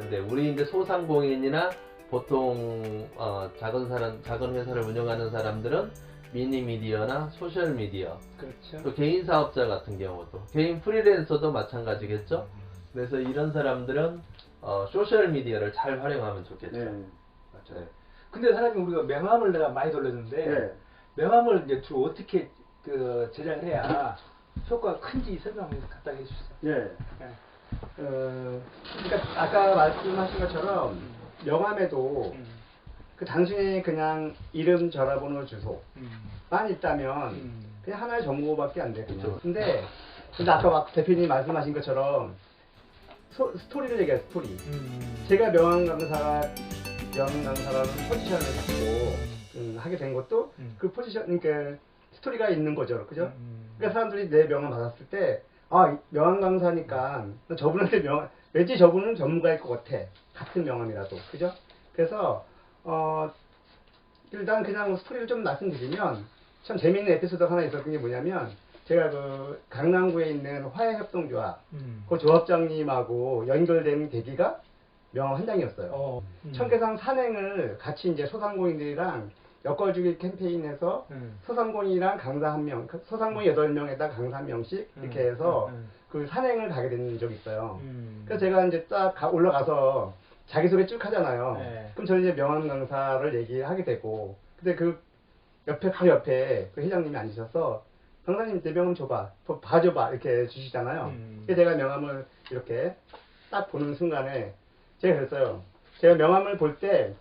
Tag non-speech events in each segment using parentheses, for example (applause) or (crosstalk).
근데 우리 이제 소상공인이나 보통 어, 작은 사람, 작은 회사를 운영하는 사람들은 미니 미디어나 소셜 미디어, 그렇죠. 또 개인 사업자 같은 경우도 개인 프리랜서도 마찬가지겠죠. 그래서 이런 사람들은 어, 소셜 미디어를 잘 활용하면 좋겠죠. 네. 네. 근데 사장님 우리가 명함을 내가 많이 돌렸는데 네. 명함을 이제 주로 어떻게 그 제작을 해야 효과가 큰지 설명 간단히 해주세요. 예. 네. 어, 그러니까 아까 말씀하신 것처럼 명함에도 음, 그 단순히 그냥 이름, 전화번호, 주소만 음, 있다면 음. 그냥 하나의 정보밖에 안 되거든요. 그렇죠. 근데 근데 아까 막 대표님 말씀하신 것처럼 소- 스토리를 얘기해요. 스토리. 음. 제가 명함 강사가 명함 강사라는 포지션을 갖고 음, 하게 된 것도 음. 그 포지션 그러니까 스토리가 있는 거죠. 그죠? 음. 그러니까 사람들이 내 명함 받았을 때, 아, 이 명함 강사니까, 저분한테 명, 왠지 저분은 전문가일 것 같아. 같은 명함이라도. 그죠? 그래서, 어, 일단 그냥 스토리를 좀 말씀드리면, 참 재미있는 에피소드가 하나 있었던 게 뭐냐면, 제가 그 강남구에 있는 화해협동조합, 음. 그 조합장님하고 연결된 계기가 명함 한 장이었어요. 어. 음. 청계산 산행을 같이 이제 소상공인들이랑 엮어주기 캠페인에서 음. 소상공인이랑 강사 한 명, 그 소상공인 여덟 명에다 강사 한 명씩 이렇게 음, 해서 음, 음. 그 산행을 가게 된 적이 있어요. 음. 그래서 제가 이제 딱 가- 올라가서 자기소개 쭉 하잖아요. 네. 그럼 저는 이제 명함 강사를 얘기하게 되고, 근데 그 옆에, 바로 옆에 그 회장님이 앉으셔서 강사님 내 명함 줘봐, 봐- 봐줘봐 이렇게 주시잖아요. 음. 그래서 제가 명함을 이렇게 딱 보는 순간에 제가 그랬어요. 제가 명함을 볼 때,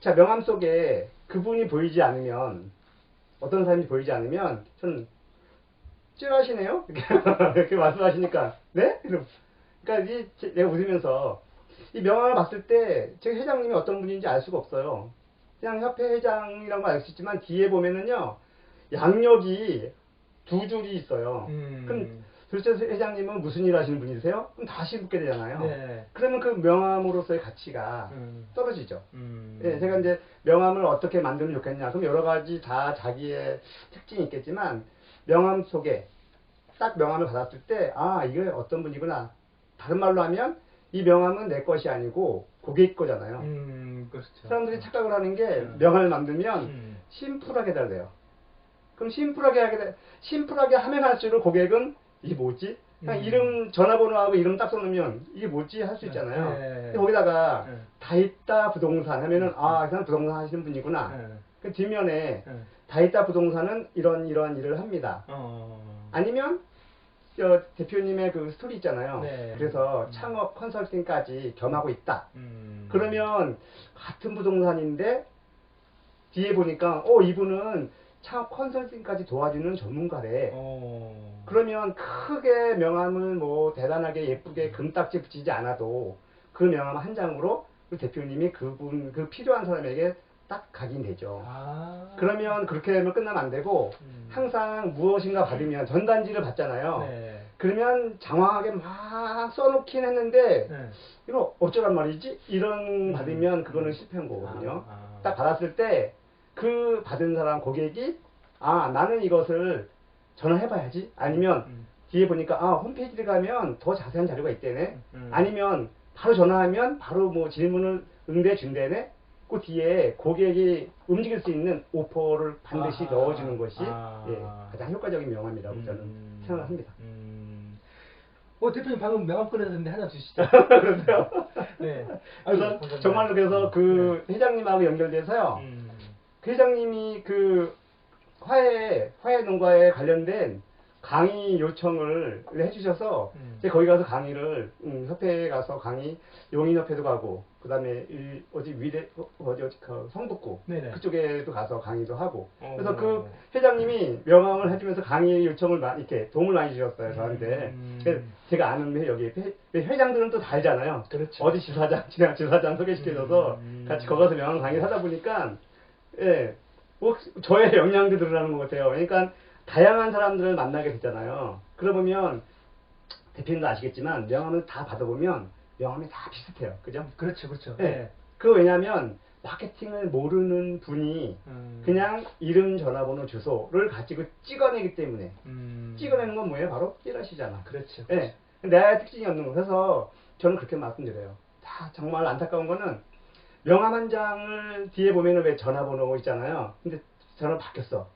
자, 명함 속에 그분이 보이지 않으면, 어떤 사람이 보이지 않으면, 저는, 찌하시네요? (laughs) 이렇게, 말씀하시니까, 네? 그러니까 이, 제- 내가 웃으면서, 이 명함을 봤을 때, 제 회장님이 어떤 분인지 알 수가 없어요. 그냥 협회 회장이라고 알 수 있지만, 뒤에 보면은요, 양력이 두 줄이 있어요. 음. 그럼 도대체 회장님은 무슨 일 하시는 분이세요? 그럼 다시 묻게 되잖아요. 네. 그러면 그 명함으로서의 가치가 음. 떨어지죠. 음. 예, 제가 이제 명함을 어떻게 만들면 좋겠냐. 그럼 여러 가지 다 자기의 특징이 있겠지만, 명함 속에 딱 명함을 받았을 때, 아, 이게 어떤 분이구나. 다른 말로 하면, 이 명함은 내 것이 아니고 고객 거잖아요. 음, 그렇죠. 사람들이 착각을 하는 게 음. 명함을 만들면 음. 심플하게 달래요. 그럼 심플하게 하게 돼, 심플하게 하면 할수록 고객은 이게 뭐지? 그냥 음. 이름, 전화번호하고 이름 딱 써놓으면 이게 뭐지? 할 수 있잖아요. 네. 근데 거기다가 네. 다 있다 부동산 하면은 아, 이 사람 부동산 하시는 분이구나. 네. 그 뒷면에 네. 다 있다 부동산은 이런 이런 일을 합니다. 어. 아니면 저 대표님의 그 스토리 있잖아요. 네. 그래서 음. 창업 컨설팅까지 겸하고 있다. 음. 그러면 같은 부동산인데 뒤에 보니까 어 이분은 창업 컨설팅까지 도와주는 전문가래. 어. 그러면 크게 명함을 뭐 대단하게 예쁘게 금딱지 붙이지 않아도 그 명함 한 장으로 그 대표님이 그분 그 필요한 사람에게 딱 각인되죠. 아. 그러면 그렇게 되면 끝나면 안 되고 음. 항상 무엇인가 받으면 전단지를 받잖아요. 네. 그러면 장황하게 막 써놓긴 했는데 네. 이거 어쩌란 말이지? 이런 음. 받으면 그거는 실패한 거거든요. 아, 아. 딱 받았을 때 그 받은 사람 고객이 아 나는 이것을 전화해봐야지 아니면 음. 뒤에 보니까 아 홈페이지를 가면 더 자세한 자료가 있대네 음. 아니면 바로 전화하면 바로 뭐 질문을 응대 준대네 그 뒤에 고객이 움직일 수 있는 오퍼를 반드시 아하. 넣어주는 것이 아. 예, 가장 효과적인 명함이라고 저는 음. 생각을 합니다. 음. 어 대표님 방금 명함 꺼내셨는데 하나 주시죠. (laughs) 그러세요? 네. 그래서. 정말로 그래서 그 회장님하고 연결돼서요. 네. 음. 그 회장님이 그 화해 화해 농가에 관련된 강의 요청을 해주셔서 음. 제가 거기 가서 강의를 음, 협회에 가서 강의 용인협회도 가고 그다음에 이 어디 위대 어, 어디 어디 그 성북구 네네. 그쪽에도 가서 강의도 하고 그래서 어. 그 회장님이 명함을 해주면서 강의 요청을 많이 이렇게 도움을 많이 주셨어요 저한테 음. 그래서 제가 아는 회 여기 회, 회장들은 또다 알잖아요 그렇죠. 어디 지사장, (laughs) 지사- 지사장 소개시켜줘서 음. 같이 거기 가서 명함 강의 하다 보니까, 예, 뭐 저의 (laughs) 역량도 드러나는 것 같아요. 그러니까 다양한 사람들을 만나게 됐잖아요. 그러 보면, 대표님도 아시겠지만, 명함을 다 받아보면, 명함이 다 비슷해요. 그죠? 그렇죠, 그렇죠. 네. 그 왜냐면, 마케팅을 모르는 분이 음. 그냥 이름, 전화번호, 주소를 가지고 찍어내기 때문에, 음. 찍어내는 건 뭐예요? 바로 찌라시잖아. 그렇죠. 예. 내 특징이 없는 거. 그래서 저는 그렇게 말씀드려요. 다 정말 안타까운 거는 명함 한 장을 뒤에 보면은 왜 전화번호 있잖아요. 근데 전화 바뀌었어.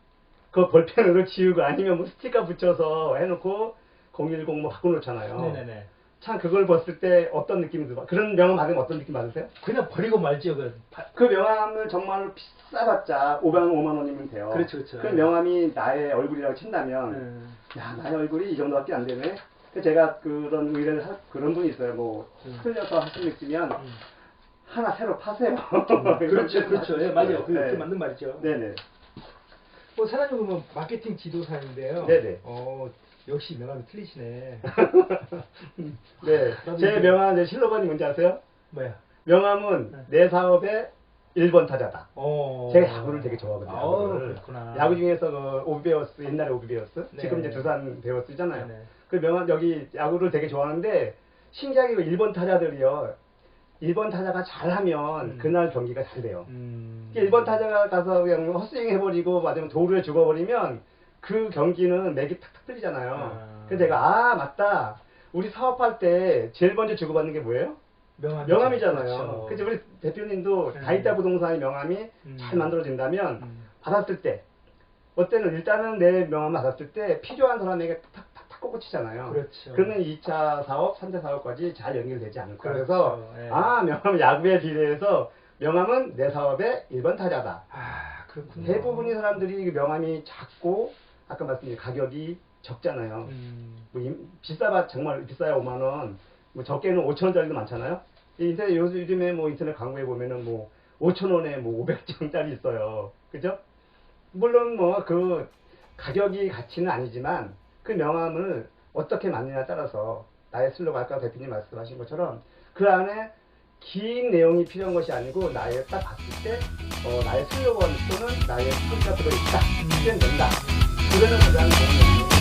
그거 볼펜으로 지우고 아니면 뭐 스티커 붙여서 해놓고 010 뭐 바꿔놓잖아요. 네네네. 참 그걸 봤을 때 어떤 느낌이 들어? 그런 명함 받으면 어떤 느낌 받으세요? 그냥 버리고 말죠. 그 파- 그 명함을 정말로 비싸봤자 5만 원, 5만 원이면 돼요. 그렇죠, 그렇죠. 그 명함이 나의 얼굴이라고 친다면 음. 야, 나의 얼굴이 이 정도밖에 안 되네. 그래서 제가 그런 의뢰를 하, 그런 분이 있어요. 뭐 음. 흘려서 하시는 있으면 음. 하나 새로 파세요. (laughs) 그렇죠, 그렇죠. 예, 맞아요. 그, 네. 그 맞는 말이죠. 네네. 뭐 사장님 그러면 마케팅 지도사인데요. 네네. 어, 역시 명함이 틀리시네. (laughs) 네. 제 이제- 명함 제 실로건이 뭔지 아세요? 뭐야? 명함은 네. 내 사업의 1번 타자다. 어. 제가 야구를 되게 좋아하거든요. 어, 야구를. 그렇구나. 야구 중에서 그 오비베어스 옛날에 오비베어스 네. 지금 이제 두산 베어스잖아요. 네네. 그 명함 여기 야구를 되게 좋아하는데 신기하게 그 1번 타자들이요. 1번 타자가 잘하면 음. 그날 경기가 잘 돼요. 음. 1번 타자가 가서 그냥 헛스윙 해버리고 맞으면 도루에 죽어버리면 그 경기는 맥이 탁탁 틀리잖아요. 아. 그래서 내가 아 맞다. 우리 사업할 때 제일 먼저 주고받는 게 뭐예요? 명함 명함이잖아요. 그래서 우리 대표님도 음. 다이다 부동산의 명함이 음. 잘 만들어진다면 음. 받았을 때 어때는 일단은 내 명함 받았을 때 필요한 사람에게 탁 탁탁 꽂히잖아요. 그렇죠. 그러면 2차 사업, 3차 사업까지 잘 연결되지 않을까. 그렇죠. 그래서 예. 아 명함 야구에 비례해서 명함은 내 사업의 1번 타자다. 아, 그렇군요. 대부분의 사람들이 그 명함이 작고 아까 말씀드린 가격이 적잖아요. 음. 뭐 임- 비싸봐 정말 비싸야 5만 원. 뭐 적게는 5천 원짜리도 많잖아요. 이 인터넷 요- 요즘에 뭐 인터넷 광고에 보면은 뭐 5천 원에 뭐 500장짜리 있어요. 그죠? 물론 뭐 그 가격이 가치는 아니지만 그 명함을 어떻게 만드냐에 따라서 나의 슬로건 아까 대표님 말씀하신 것처럼 그 안에 긴 내용이 필요한 것이 아니고 나의 딱 봤을 때 어, 나의 슬로건 또는 나의 스토리가 들어있다. 이면 된다. 그거는 가장 좋은 내용이에요.